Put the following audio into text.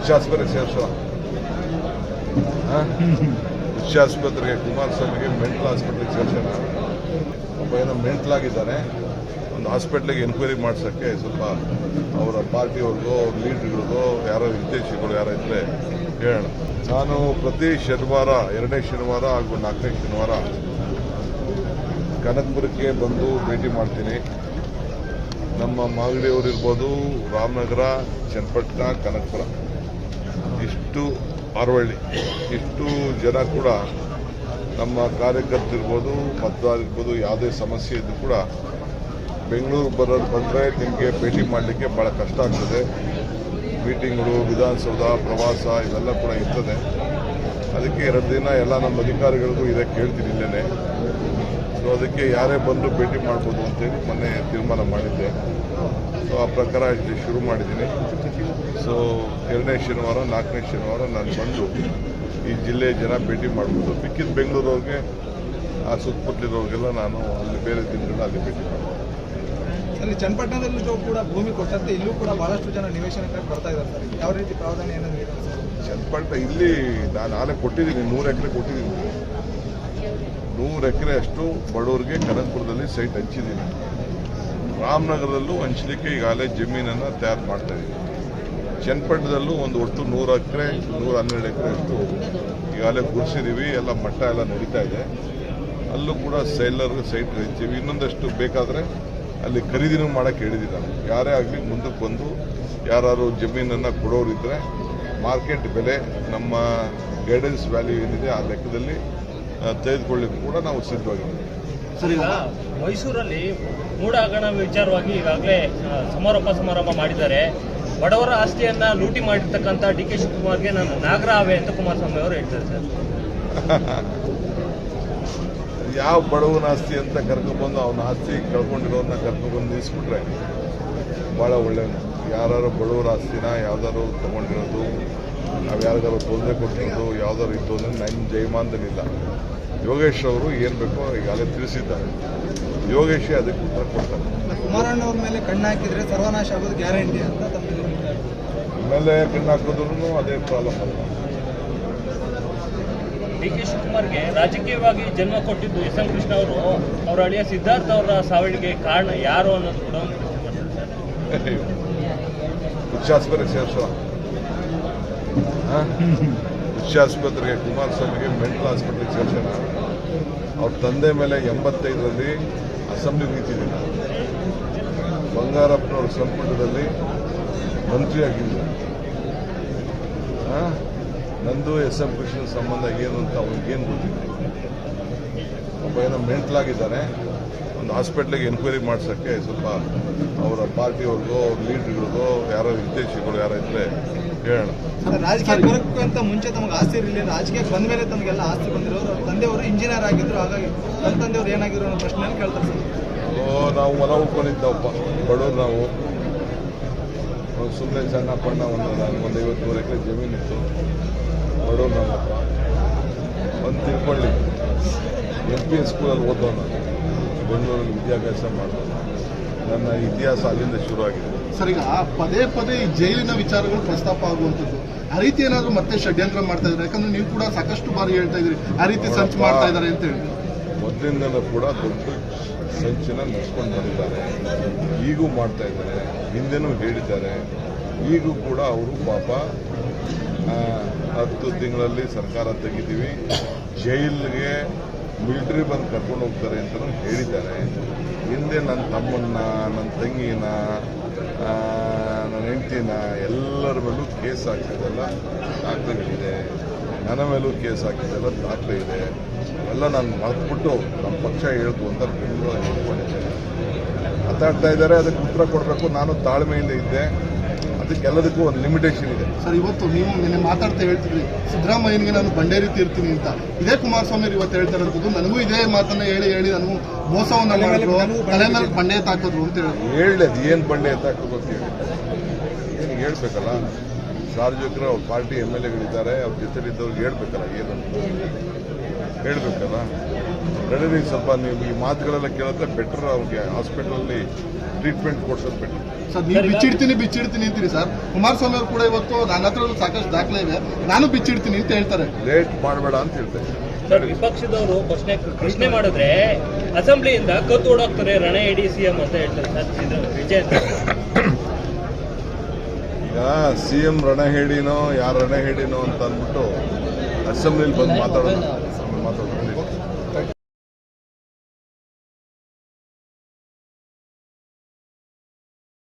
ಹುಚ್ಚಾಸ್ಪತ್ರೆ ಸೇರಿಸೋ ಹುಚ್ಚಾಸ್ಪತ್ರೆಗೆ ಕುಮಾರಸ್ವಾಮಿಗೆ mental ಹಾಸ್ಪಿಟ್ಲಿಗೆ ಸೇರಿಸೋಣ ಒಬ್ಬ ಏನೋ ಮೆಂಟಲ್ ಆಗಿದ್ದಾರೆ ಒಂದು ಹಾಸ್ಪಿಟ್ಲಿಗೆ ಎನ್ಕ್ವೈರಿ ಮಾಡಿಸೋಕ್ಕೆ ಸ್ವಲ್ಪ ಅವರ ಪಾರ್ಟಿಯವ್ರಿಗೋ ಅವ್ರ ಲೀಡ್ರ್ಗಳಿಗೋ ಯಾರೋ ವಿದೇಶಿಗಳು ಯಾರೋ ಇದ್ದರೆ ಹೇಳೋಣ. ನಾನು ಪ್ರತಿ ಶನಿವಾರ, ಎರಡನೇ ಶನಿವಾರ ಹಾಗೂ ನಾಲ್ಕನೇ ಶನಿವಾರ ಕನಕಪುರಕ್ಕೆ ಬಂದು ಭೇಟಿ ಮಾಡ್ತೀನಿ. ನಮ್ಮ ಮಾಗಡಿಯವ್ರು ಇರ್ಬೋದು ರಾಮನಗರ, ಚನ್ನಪಟ್ಟಣ, ಕನಕಪುರ. ಇಷ್ಟು ಮಾರವಳ್ಳಿ ಇಷ್ಟು ಜನ ಕೂಡ ನಮ್ಮ ಕಾರ್ಯಕರ್ತರಿರ್ಬೋದು ಮತದಾರಿರ್ಬೋದು ಯಾವುದೇ ಸಮಸ್ಯೆ ಇದ್ದು ಕೂಡ ಬೆಂಗಳೂರು ಬರೋದು ಬಂದರೆ ನಿಮಗೆ ಭೇಟಿ ಮಾಡಲಿಕ್ಕೆ ಭಾಳ ಕಷ್ಟ ಆಗ್ತದೆ. ಮೀಟಿಂಗ್ಗಳು, ವಿಧಾನಸೌಧ, ಪ್ರವಾಸ ಇವೆಲ್ಲ ಕೂಡ ಇರ್ತದೆ. ಅದಕ್ಕೆ ಎರಡು ದಿನ ಎಲ್ಲ ನಮ್ಮ ಅಧಿಕಾರಿಗಳಿಗೂ ಇದಕ್ಕೆ ಕೇಳ್ತೀನಿ ಇಲ್ಲೇನೆ. ಸೊ ಅದಕ್ಕೆ ಯಾರೇ ಬಂದು ಭೇಟಿ ಮಾಡ್ಬೋದು ಅಂತೇಳಿ ಮೊನ್ನೆ ತೀರ್ಮಾನ ಮಾಡಿದ್ದೆ. ಸೊ ಆ ಪ್ರಕಾರ ಇಲ್ಲಿ ಶುರು ಮಾಡಿದ್ದೀನಿ. ಸೊ ಎರಡನೇ ಶನಿವಾರ ನಾಲ್ಕನೇ ಶನಿವಾರ ನಾನು ಬಂದು ಈ ಜಿಲ್ಲೆ ಜನ ಭೇಟಿ ಮಾಡ್ಬೋದು. ಮಿಕ್ಕಿದ ಬೆಂಗಳೂರವ್ರಿಗೆ ಆ ಸುತ್ತಮುತ್ತಲಿರೋರಿಗೆಲ್ಲ ನಾನು ಅಲ್ಲಿ ಬೇರೆ ದಿನಗಳನ್ನ ಅಲ್ಲಿ ಭೇಟಿ ಮಾಡ್ಬೋದು. ಅಲ್ಲಿ ಚನ್ನಪಟ್ಟಣದಲ್ಲಿ ಚನ್ನಪಟ್ಟಣದಲ್ಲೂ ಕೂಡ ಭೂಮಿ ಕೊಟ್ಟಂತೆ ಇಲ್ಲೂ ಕೂಡ ಬಹಳಷ್ಟು ಜನ ನಿವೇಶನಕ್ಕಾಗಿ ಬರ್ತಾ ಇದ್ದಾರೆ ಸರ್. ಯಾವ ರೀತಿ ಪ್ರಾವಧಾನ ಏನಾದರೂ ಸರ್? ಚನ್ನಪಟ್ಟಣ ಇಲ್ಲಿ ನಾನು ಆಲೆ ಕೊಟ್ಟಿದ್ದೀನಿ ನೂರು ಎಕರೆ ಕೊಟ್ಟಿದ್ದೀನಿ. ನೂರು ಎಕರೆ ಅಷ್ಟು ಬಡವರಿಗೆ ಕನಕಪುರದಲ್ಲಿ ಸೈಟ್ ಹಂಚಿದ್ದೀನಿ ರಾಮನಗರದಲ್ಲೂ ಹಂಚಲಿಕ್ಕೆ ಈಗಾಗಲೇ ಜಮೀನನ್ನು ತಯಾರು ಮಾಡ್ತಾ ಇದ್ದೀವಿ ಚನ್ನಪಟ್ಟಣದಲ್ಲೂ ಒಂದು ಒಟ್ಟು ನೂರು ಎಕರೆ, ನೂರ ಹನ್ನೆರಡು ಎಕರೆ ಅಷ್ಟು ಈಗಾಗಲೇ ಗುರ್ಸಿದ್ದೀವಿ ಎಲ್ಲ ಮಟ್ಟ ಎಲ್ಲ ನಡೀತಾ ಇದೆ. ಅಲ್ಲೂ ಕೂಡ ಸೈಲರ್ ಸೈಟ್ ಹಂಚೀವಿ ಇನ್ನೊಂದಷ್ಟು ಬೇಕಾದರೆ ಅಲ್ಲಿ ಖರೀದಿನೂ ಮಾಡೋಕ್ಕೆ ಹೇಳಿದ್ದೀನಿ ಯಾರೇ ಆಗಲಿ ಮುಂದಕ್ಕೆ ಬಂದು ಯಾರು ಜಮೀನನ್ನು ಕೊಡೋರಿದ್ದರೆ ಮಾರ್ಕೆಟ್ ಬೆಲೆ ನಮ್ಮ ಗೈಡೆನ್ಸ್ ವ್ಯಾಲ್ಯೂ ಏನಿದೆ ಆ ಲೆಕ್ಕದಲ್ಲಿ ತೆಗೆದುಕೊಳ್ಳಿಕ್ಕೂ ಕೂಡ ನಾವು ಸಿದ್ಧವಾಗಿದ್ದೀವಿ. ಸರ್ ಈಗ ಮೈಸೂರಲ್ಲಿ ಮೂಡ ಹಗರಣ ವಿಚಾರವಾಗಿ ಈಗಾಗಲೇ ಸಮಾರೋಪ ಸಮಾರಂಭ ಮಾಡಿದ್ದಾರೆ. ಬಡವರ ಆಸ್ತಿಯನ್ನ ಲೂಟಿ ಮಾಡಿರ್ತಕ್ಕಂಥ ಡಿ ಕೆ ಶಿವಕುಮಾರ್ಗೆ ನಾನು ನಾಗರ ಆವೆ ಅಂತ ಕುಮಾರಸ್ವಾಮಿ ಅವರು ಹೇಳ್ತಾರೆ ಸರ್. ಯಾವ ಬಡವನ ಆಸ್ತಿ ಅಂತ ಕರ್ಕೊಬಂದು ಅವನ ಆಸ್ತಿ ಕಳ್ಕೊಂಡಿರೋನ್ನ ಕರ್ಕೊಬಂದು ನಿಲ್ಲಿಸ್ಬಿಟ್ರೆ ಭಾಳ ಒಳ್ಳೆಯದು. ಯಾರು ಬಡವರ ಆಸ್ತಿನ ಯಾವ್ದಾದ್ರು ತೊಗೊಂಡಿರೋದು ನಾವು ಯಾರಿಗಾರು ತೊಂದರೆ ಕೊಟ್ಟಿರೋದು ಯಾವ್ದಾದ್ರು ಇತ್ತು ಅಂದರೆ ನನ್ನ ಜಯಮಾನದಲ್ಲಿಲ್ಲ. ಯೋಗೇಶ್ ಅವರು ಏನು ಬೇಕೋ ಈಗಾಗಲೇ ತಿಳಿಸಿದ್ದಾರೆ. ಯೋಗೇಶೇ ಅದಕ್ಕೆ ಉತ್ತರ ಕೊಡ್ತಾರೆ. ಕುಮಾರಣ್ಣ ಅವ್ರ ಮೇಲೆ ಕಣ್ಣು ಹಾಕಿದ್ರೆ ಸರ್ವನಾಶ ಆಗೋದು ಗ್ಯಾರಂಟಿ ಅಂತ ತಮ್ಮಲ್ಲಿ ಆಮೇಲೆ ಕಣ್ಣು ಹಾಕಿದ್ರು ಅದೇ ಪ್ರಾಬ್ಲಮ್ ಅಲ್ಲ. ಡಿ ಕೆ ಶಿವಕುಮಾರ್ಗೆ ರಾಜಕೀಯವಾಗಿ ಜನ್ಮ ಕೊಟ್ಟಿದ್ದು ಎಸ್ ಎಂ ಕೃಷ್ಣ ಅವರು ಅವರ ಅಳಿಯ ಸಿದ್ಧಾರ್ಥ ಅವರ ಸಾವಿಗೆ ಕಾರಣ ಯಾರು ಅನ್ನೋದು ಕೂಡ ಒಂದು ಪ್ರಶ್ನೆ. ಮಾಡ್ತಾರೆ ಆಸ್ಪತ್ರೆಗೆ ಕುಮಾರಸ್ವಾಮಿಗೆ ಮೆಂಟಲ್ ಆಸ್ಪತ್ರೆಗೆ ಸೇರ್ಸೋಣ ಅವ್ರ ತಂದೆ ಮೇಲೆ ಎಂಬತ್ತೈದರಲ್ಲಿ ಅಸೆಂಬ್ಲಿ ನಿಂತಿದ್ದೀನಿ ಬಂಗಾರಪ್ಪನವ್ರ ಸಂಪುಟದಲ್ಲಿ ಮಂತ್ರಿ ಆಗಿದ್ದರು ನಂದು ಎಸ್ ಎಂ ಕೃಷ್ಣ ಸಂಬಂಧ ಏನು ಅಂತ ಅವ್ರಿಗೇನು ಗೊತ್ತಿದೆ ಒಬ್ಬ ಏನೋ ಮೆಂಟಲ್ ಆಗಿದ್ದಾನೆ ಒಂದು ಹಾಸ್ಪಿಟ್ಲಿಗೆ ಎನ್ಕ್ವೈರಿ ಮಾಡಿಸೋಕ್ಕೆ ಸ್ವಲ್ಪ ಅವರ ಪಾರ್ಟಿಯವ್ರಿಗೋ ಅವ್ರ ಲೀಡ್ರ್ಗಳಿಗೋ ಯಾರೋ ವಿದೇಶಿಗಳು ಯಾರೋ ಇದ್ರೆ ಹೇಳೋಣ. ರಾಜಕೀಯ ಬರೋಕ್ಕಿಂತ ಮುಂಚೆ ತಮಗೆ ಆಸ್ತಿ ಇರಲಿಲ್ಲ. ರಾಜಕೀಯಕ್ಕೆ ಬಂದ ಮೇಲೆ ತಮಗೆಲ್ಲ ಆಸ್ತಿ ಬಂದಿರೋರು ಅವ್ರ. ತಂದೆಯವರು ಇಂಜಿನಿಯರ್ ಆಗಿದ್ರು ಹಾಗಾಗಿ ನನ್ನ ತಂದೆಯವರು ಏನಾಗಿರೋ ಅನ್ನೋ ಪ್ರಶ್ನೆಯನ್ನು ಕೇಳ್ತಾರೆ ಸರ್. ಓ ನಾವು ಹೊಲ ಉಳ್ಕೊಂಡಿದ್ದವಪ್ಪ ಬಡವ್ರು ನಾವು. ಸುಮ್ಮನೆ ಸಣ್ಣ ಪಣ್ಣ ಒಂದು ಒಂದು ಐವತ್ತು ನೂರು ಎಕರೆ ಜಮೀನಿತ್ತು ಬಡವ್ರು ನಮ್ಮಪ್ಪ. ಒಂದು ತಿಳ್ಕೊಳ್ಳಿ. ಎಂ ಪಿ ಎಸ್ ಸ್ಕೂಲಲ್ಲಿ ಓದೋ ನಾನು ಬೆಂಗಳೂರಲ್ಲಿ ವಿದ್ಯಾಭ್ಯಾಸ ಮಾಡಿದೆ ನನ್ನ ಇತಿಹಾಸ ಅಲ್ಲಿಂದ ಶುರು ಆಗಿದೆ ಸರ್ ಈಗ ಪದೇ ಪದೇ ಈ ಜೈಲಿನ ವಿಚಾರಗಳು ಪ್ರಸ್ತಾಪ ಆಗುವಂಥದ್ದು ಆ ರೀತಿ ಏನಾದರೂ ಮತ್ತೆ ಷಡ್ಯಂತ್ರ ಮಾಡ್ತಾ ಇದ್ದಾರೆ? ಯಾಕಂದ್ರೆ ನೀವು ಕೂಡ ಸಾಕಷ್ಟು ಬಾರಿ ಹೇಳ್ತಾ ಇದ್ರಿ ಆ ರೀತಿ ಸಂಚು ಮಾಡ್ತಾ ಇದ್ದಾರೆ ಅಂತ ಹೇಳಿ. ಮೊದಲಿಂದಲೂ ಕೂಡ ದೊಡ್ಡ ಸಂಚನ ನಡೆಸ್ಕೊಂಡು ಬಂದಿದ್ದಾರೆ. ಈಗೂ ಮಾಡ್ತಾ ಇದ್ದಾರೆ ಹಿಂದೆನೂ ಹೇಳಿದ್ದಾರೆ. ಈಗೂ ಕೂಡ ಅವರು ಪಾಪ ಹತ್ತು ತಿಂಗಳಲ್ಲಿ ಸರ್ಕಾರ ತೆಗಿತೀವಿ. ಜೈಲಿಗೆ ಮಿಲಿಟರಿ ಬಂದು ಕರ್ಕೊಂಡು ಹೋಗ್ತಾರೆ ಅಂತಲೂ ಹೇಳಿದ್ದಾರೆ. ಹಿಂದೆ ನನ್ನ ತಮ್ಮನ್ನ ನನ್ನ ತಂಗಿನ ನನ್ನ ಹೆಂಡತಿನ ಎಲ್ಲರ ಮೇಲೂ ಕೇಸ್ ಹಾಕಿದ್ದೆಲ್ಲ ದಾಖಲೆಗಳಿದೆ. ನನ್ನ ಮೇಲೂ ಕೇಸ್ ಹಾಕಿದ್ದೆಲ್ಲ ದಾಖಲೆ ಇದೆ. ಎಲ್ಲ ನಾನು ಮರೆತ್ಬಿಟ್ಟು ನಮ್ಮ ಪಕ್ಷ ಹೇಳ್ತು ಅಂತ ಬೆಂಗಳೂರಲ್ಲಿ ಹೇಳ್ಕೊಂಡಿದ್ದೇನೆ ಮಾತಾಡ್ತಾ ಇದ್ದಾರೆ, ಅದಕ್ಕೆ ಉತ್ತರ ಕೊಡಬೇಕು. ನಾನು ತಾಳ್ಮೆಯಿಂದ ಇದ್ದೆ. ಅದಕ್ಕೆಲ್ಲದಕ್ಕೂ ಒಂದು ಲಿಮಿಟೇಷನ್ ಇದೆ. ಸರ್ ಇವತ್ತು ನೀವು ನಿನ್ನೆ ಮಾತಾಡ್ತಾ ಹೇಳ್ತಿದ್ರಿ ಸಿದ್ದರಾಮಯ್ಯನಿಗೆ ನಾನು ಬಂಡೇ ರೀತಿ ಇರ್ತೀನಿ ಅಂತ. ಇದೇ ಕುಮಾರಸ್ವಾಮಿ ಅವರು ಇವತ್ತು ಹೇಳ್ತಾ ಇರೋದು ನನಗೂ ಇದೇ ಮಾತನ್ನ ಹೇಳಿ ಹೇಳಿ ನಾನು ಮೋಸವನ್ನ ಮಾಡಿದ್ರು. ತಲೆ ಮೇಲೆ ಬಂಡೆ ತಾಕೋದ್ರು ಅಂತ ಹೇಳಿ ಹೇಳಿ ಅದು ಏನು ಬಂಡೆ ಅಂತ ಹೇಳಿ. ಏನು ಹೇಳ್ಬೇಕಲ್ಲ? ಸಾರ್ವಜನಿಕರು ಅವ್ರ ಪಾರ್ಟಿ ಎಂ ಎಲ್ ಎಗಳಿದ್ದಾರೆ ಅವ್ರ ಜೊತೆಲಿದ್ದವ್ರಿಗೆ ಹೇಳ್ಬೇಕಲ್ಲ ಏನು. ಹೇಳ್ಬೇಕಲ್ಲ? ನಡೀರಿ ಸ್ವಲ್ಪ ನೀವು ಈ ಮಾತುಗಳೆಲ್ಲ ಕೇಳಿದ್ರೆ ಬೆಟರ್ ಅವ್ರಿಗೆ ಹಾಸ್ಪಿಟಲಲ್ಲಿ ಟ್ರೀಟ್ಮೆಂಟ್ ಕೊಡ್ಸೋದು ಬೆಟರ್ ಸರ್ ನೀವು ಬಿಚ್ಚಿಡ್ತೀನಿ ಬಿಚ್ಚಿಡ್ತೀನಿ ಅಂತೀರಿ ಸರ್. ಕುಮಾರಸ್ವಾಮಿ ಅವರು ಕೂಡ ಇವತ್ತು ನನ್ನ ಹತ್ರ ಸಾಕಷ್ಟು ದಾಖಲೆ ಇದೆ. ನಾನು ಬಿಚ್ಚಿಡ್ತೀನಿ ಅಂತ ಹೇಳ್ತಾರೆ. ಲೇಟ್ ಮಾಡಬೇಡ ಅಂತ ಹೇಳ್ತಾರೆ. ಸರ್ ವಿಪಕ್ಷದವರು ಪ್ರಶ್ನೆ ಪ್ರಶ್ನೆ ಮಾಡಿದ್ರೆ ಅಸೆಂಬ್ಲಿಯಿಂದ ಕತ್ತು ಓಡಾಕ್ತಾರೆ ರಣ ಎಡಿ ಸಿಎಂ ಅಂತ ಹೇಳ್ತಾರೆ. ಸರ್ ವಿಜಯ್ ಈಗ ಸಿ ಎಂ ರಣಹೇಡಿನೋ ಯಾರು ರಣಹೇಡಿನೋ ಅಂತ ಅಂದ್ಬಿಟ್ಟು ಅಸೆಂಬ್ಲಿಲಿ ಬಂದು ಮಾತಾಡೋದು.